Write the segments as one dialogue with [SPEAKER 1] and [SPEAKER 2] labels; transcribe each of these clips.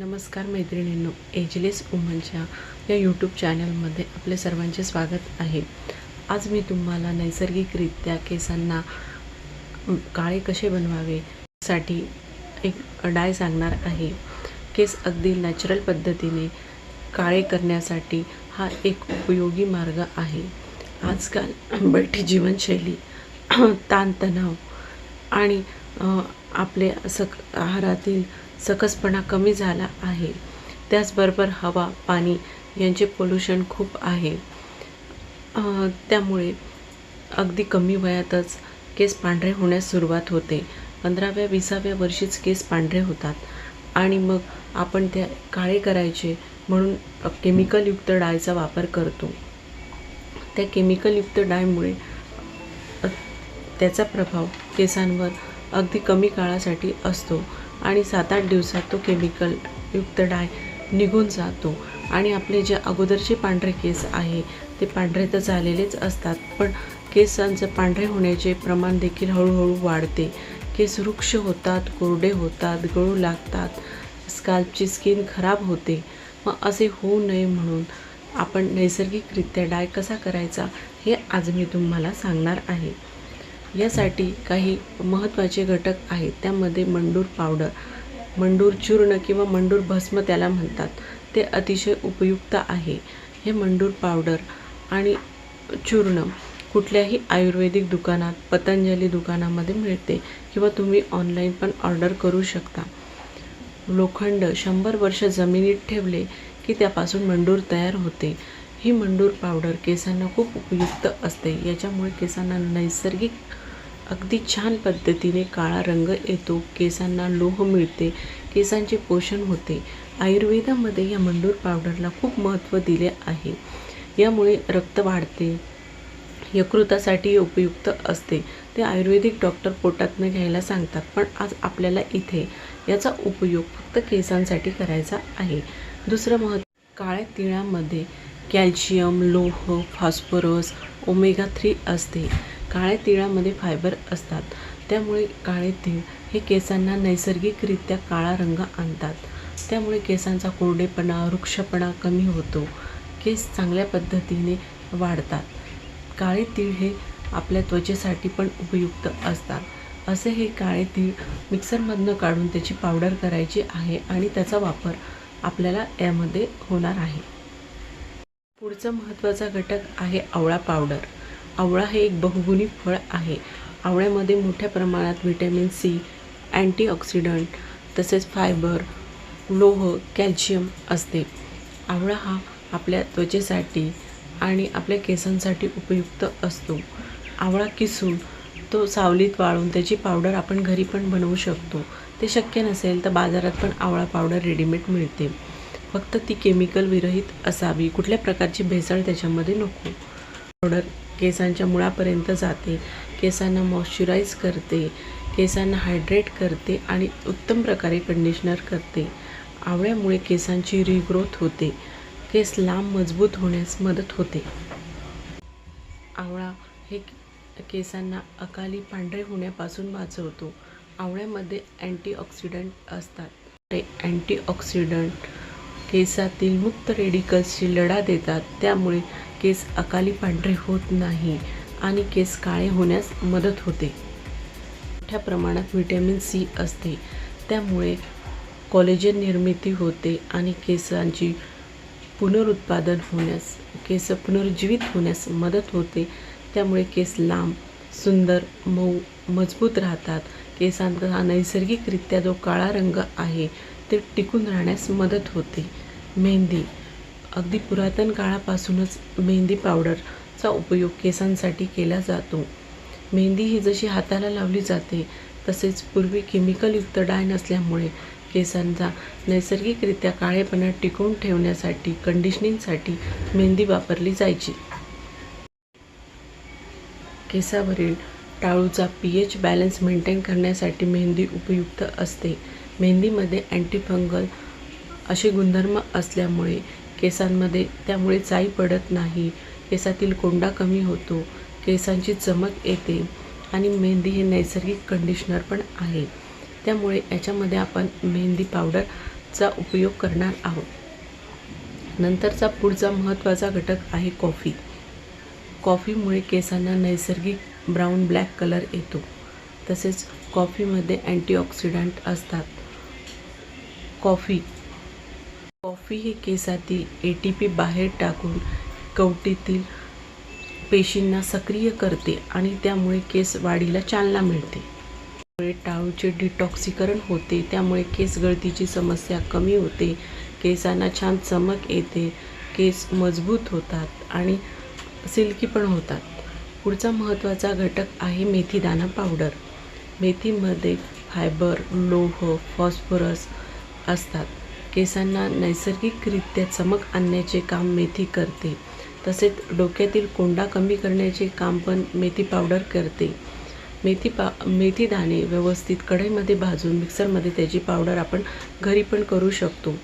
[SPEAKER 1] नमस्कार मैत्रिणींनो एजलेस वुमनच्या या यूट्यूब चॅनलमध्ये आपले सर्वांचे स्वागत आहे. आज मी तुम्हाला नैसर्गिकरित्या केसांना काळे कसे बनवावे साठी एक डाय सांगणार आहे. केस अगदी नॅचरल पद्धतीने काळे करण्यासाठी हा एक उपयोगी मार्ग आहे. आजकाल बैठी जीवनशैली ताणतणाव आणि आपले सक आहारातील सकसपणा कमी झाला आहे. त्याचबरोबर हवा पाणी यांचे पोल्युशन खूप आहे. त्यामुळे अगदी कमी वयातच केस पांढरे होण्यास सुरुवात होते. पंधराव्या विसाव्या वर्षीच केस पांढरे होतात. आणि मग आपण त्या काळे करायचे म्हणून केमिकलयुक्त डायचा वापर करतो. त्या केमिकलयुक्त डायमुळे त्याचा प्रभाव केसांवर अगदी कमी काळासाठी असतो. आणि सात आठ दिवसात तो केमिकलयुक्त डाय निघून जातो. आणि आपले जे अगोदरचे पांढरे केस आहे ते पांढरे तर झालेलेच असतात पण केसांचं पांढरे होण्याचे प्रमाण देखील हळूहळू वाढते. केस वृक्ष होतात कोरडे होतात गळू लागतात स्काल्पची स्किन खराब होते. मग असे होऊ नये म्हणून आपण नैसर्गिकरित्या डाय कसा करायचा हे आज मी तुम्हाला सांगणार आहे. यासाठी काही महत्त्वाचे घटक आहेत. त्यामध्ये मंडूर पावडर मंडूर चूर्ण किंवा मंडूर भस्म त्याला म्हणतात. ते अतिशय उपयुक्त आहे. हे मंडूर पावडर आणि चूर्ण कुठल्याही आयुर्वेदिक दुकानात पतंजली दुकानामध्ये मिळते किंवा तुम्ही ऑनलाईन पण ऑर्डर करू शकता. लोखंड शंभर वर्ष जमिनीत ठेवले की त्यापासून मंडूर तयार होते. ही मंडूर पावडर केसांना खूप उपयुक्त असते. याच्यामुळे केसांना नैसर्गिक अगदी छान पद्धतीने काळा रंग येतो केसांना लोह मिळते केसांचे पोषण होते. आयुर्वेदामध्ये या मंडूर पावडरला खूप महत्त्व दिले आहे. यामुळे रक्त वाढते यकृतासाठी उपयुक्त असते. ते आयुर्वेदिक डॉक्टर पोटातनं घ्यायला सांगतात पण आज आपल्याला इथे याचा उपयोग फक्त केसांसाठी करायचा आहे. दुसरं महत्त्व काळ्या तिळामध्ये कॅल्शियम लोह फॉस्फरस ओमेगा थ्री असते. काळ्या तिळामध्ये फायबर असतात. त्यामुळे काळे तीळ हे केसांना नैसर्गिकरित्या काळा रंग आणतात. त्यामुळे केसांचा कोरडेपणा वृक्षपणा कमी होतो. केस चांगल्या पद्धतीने वाढतात. काळे तीळ हे आपल्या त्वचेसाठी पण उपयुक्त असतात. असे हे काळे तीळ मिक्सरमधनं काढून त्याची पावडर करायची आहे आणि त्याचा वापर आपल्याला यामध्ये होणार आहे. पुढचा महत्त्वाचा घटक आहे आवळा पावडर. आवळा हे एक बहुगुणी फळ आहे. आवळ्यामध्ये मोठ्या प्रमाणात व्हिटॅमिन सी अँटीऑक्सिडंट तसेच फायबर लोह कॅल्शियम असते. आवळा हा आपल्या त्वचेसाठी आणि आपल्या केसांसाठी उपयुक्त असतो. आवळा किसून तो सावलीत वाळून त्याची पावडर आपण घरी पण बनवू शकतो. ते शक्य नसेल तर बाजारात पण आवळा पावडर रेडीमेड मिळते. फक्त ती केमिकल विरहित असावी. कुठल्या प्रकारची भेसळ त्याच्यामध्ये नको. पावडर केसांच्या मुळापर्यंत जाते. केसांना मॉइश्चराईज करते. केसांना हायड्रेट करते आणि उत्तम प्रकारे कंडिशनर करते. आवळ्यामुळे केसांची रिग्रोथ होते. केस लांब मजबूत होण्यास मदत होते. आवळा हे केसांना अकाली पांढरे होण्यापासून वाचवतो. आवळ्यामध्ये अँटीऑक्सिडंट असतात. ते अँटीऑक्सिडंट केसातील मुक्त रेडिकल्सशी लढा देतात. त्यामुळे केस अकाली पांढरे होत नाही आणि केस काळे होण्यास मदत होते. मोठ्या प्रमाणात व्हिटॅमिन सी असते. त्यामुळे कॉलेजन निर्मिती होते आणि केसांची पुनरुत्पादन होण्यास केस पुनर्जीवित होण्यास मदत होते. त्यामुळे केस लांब सुंदर मऊ मजबूत राहतात. केसांचा हा नैसर्गिकरित्या जो काळा रंग आहे ते टिकून राहण्यास मदत होते. मेहंदी अगदी पुरातन काळापासूनच मेहंदी पावडरचा उपयोग केसांसाठी केला जातो. मेहंदी ही जशी हाताला लावली जाते तसेच पूर्वी केमिकलयुक्त डाय नसल्यामुळे केसांचा नैसर्गिकरित्या काळेपणा टिकवून ठेवण्यासाठी कंडिशनिंगसाठी मेहंदी वापरली जायची. केसावरील टाळूचा पी एच बॅलन्स मेंटेन करण्यासाठी मेहंदी उपयुक्त असते. मेहंदीमध्ये अँटीफंगल असे गुणधर्म असल्यामुळे केसांमध्ये त्यामुळे जाई पडत नाही. केसातील कोंडा कमी होतो. केसांची चमक येते आणि मेहंदी हे नैसर्गिक कंडिशनर पण आहे. त्यामुळे याच्यामध्ये आपण मेहंदी पावडरचा उपयोग करणार आहोत. नंतरचा पुढचा महत्त्वाचा घटक आहे कॉफी कॉफीमुळे केसांना नैसर्गिक ब्राऊन ब्लॅक कलर येतो. तसेच कॉफीमध्ये अँटीऑक्सिडंट असतात. कॉफी कॉफी ही केसातील ए टी पी बाहेर टाकून कवटीतील पेशींना सक्रिय करते आणि त्यामुळे केस वाढीला चालना मिळते. त्यामुळे टाळूचे डिटॉक्सिकरण होते त्यामुळे केस गळतीची समस्या कमी होते केसांना छान चमक येते केस मजबूत होतात आणि सिल्की पण होतात. पुढचा महत्त्वाचा घटक आहे मेथीदाणा पावडर. मेथीमध्ये फायबर लोह फॉस्फरस असतात. केसांना नैसर्गिकरित्या चमक आणण्याचे काम मेथी करते. तसेच डोक्यातील कोंडा कमी करण्याचे काम पण मेथी पावडर करते. मेथी पा मेथी दाणे व्यवस्थित कढईमध्ये भाजून मिक्सरमध्ये त्याची पावडर आपण घरी पण करू शकतो.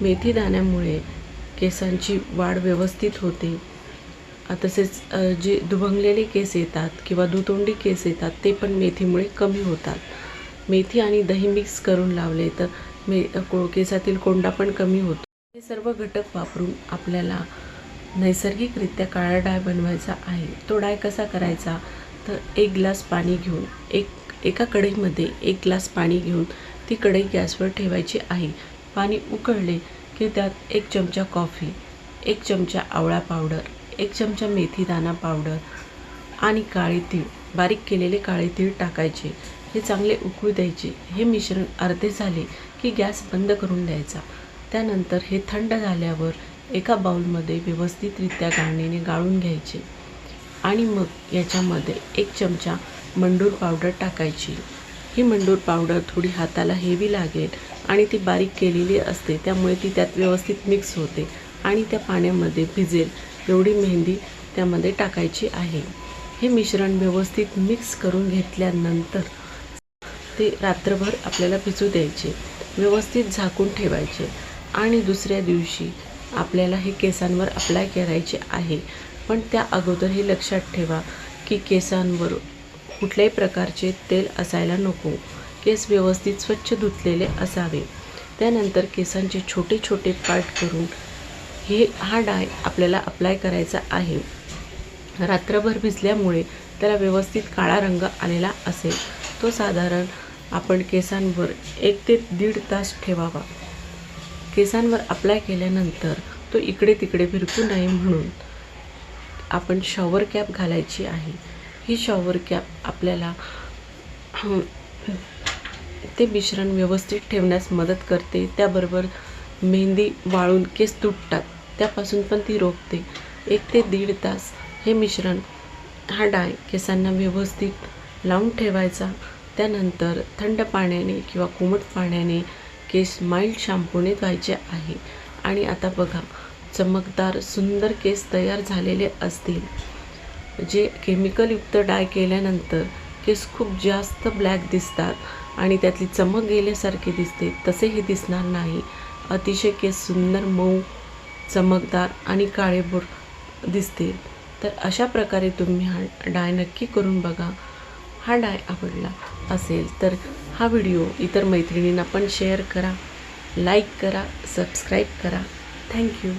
[SPEAKER 1] मेथी दाण्यामुळे केसांची वाढ व्यवस्थित होते. तसेच जे दुभंगलेले केस येतात किंवा दुतोंडी केस येतात ते पण मेथीमुळे कमी होतात. मेथी आणि दही मिक्स करून लावले तर मे केसातील कोंडा पण कमी होतो. हे सर्व घटक वापरून आपल्याला नैसर्गिकरित्या काळा डाय बनवायचा आहे. तो डाय कसा करायचा? तर एक ग्लास पाणी घेऊन एक एका कढईमध्ये एक ग्लास पाणी घेऊन ती कढई गॅसवर ठेवायची आहे. पाणी उकळले की त्यात एक चमचा कॉफी एक चमचा आवळा पावडर एक चमचा मेथी दाणा पावडर आणि काळे तीळ बारीक केलेले काळे तीळ टाकायचे. हे चांगले उकळू द्यायचे. हे मिश्रण अर्धे झाले की गॅस बंद करून द्यायचा. त्यानंतर हे थंड झाल्यावर एका बाउलमध्ये व्यवस्थितरित्या गाळणीने गाळून घ्यायचे. आणि मग याच्यामध्ये एक चमचा मंडूर पावडर टाकायची. ही मंडूर पावडर थोडी हाताला हेवी लागेल आणि ती बारीक केलेली असते त्यामुळे ती त्यात व्यवस्थित मिक्स होते आणि त्या पाण्यामध्ये भिजेल एवढी मेहंदी त्यामध्ये टाकायची आहे. हे मिश्रण व्यवस्थित मिक्स करून घेतल्यानंतर ते रात्रभर आपल्याला भिजू द्यायचे व्यवस्थित झाकून ठेवायचे आणि दुसऱ्या दिवशी आपल्याला हे केसांवर अप्लाय करायचे आहे. पण त्या अगोदर हे लक्षात ठेवा की केसांवर कुठल्याही प्रकारचे तेल असायला नको. केस व्यवस्थित स्वच्छ धुतलेले असावे. त्यानंतर केसांचे छोटे छोटे पार्ट करून हे हा डाय आपल्याला अप्लाय करायचा आहे. रात्रभर भिजल्यामुळे त्याला व्यवस्थित काळा रंग आलेला असेल. तो साधारण आपण केसांवर एक ते दीड तास ठेवावा. केसांवर अप्लाय केल्यानंतर तो इकडे तिकडे भिरकू नये म्हणून आपण शॉवर कॅप घालायची आहे. ही शॉवर कॅप आपल्याला ते मिश्रण व्यवस्थित ठेवण्यास मदत करते. त्याबरोबर मेहंदी वाळून केस तुटतात. त्यापासून पण ती रोखते. एक ते दीड तास हे मिश्रण हा डाय केसांना व्यवस्थित लावून ठेवायचा. त्यानंतर थंड पाण्याने किंवा कोमट पाण्याने केस माइल्ड शॅम्पूने धुवायचे आहे. आणि आता बघा चमकदार सुंदर केस तयार झालेले असतील. जे केमिकलयुक्त डाय केल्यानंतर केस खूप जास्त ब्लॅक दिसतात आणि त्यातली चमक गेल्यासारखी दिसते तसे हे दिसणार नाही. अतिशय केस सुंदर मऊ चमकदार आणि काळेभोर दिसतील तर अशा प्रकारे तुम्ही हा डाय नक्की करून बघा. हा डाय आवडला. असेल तर हा व्हिडिओ इतर मैत्रिणींना पण शेअर करा लाईक करा सबस्क्राईब करा. थँक्यू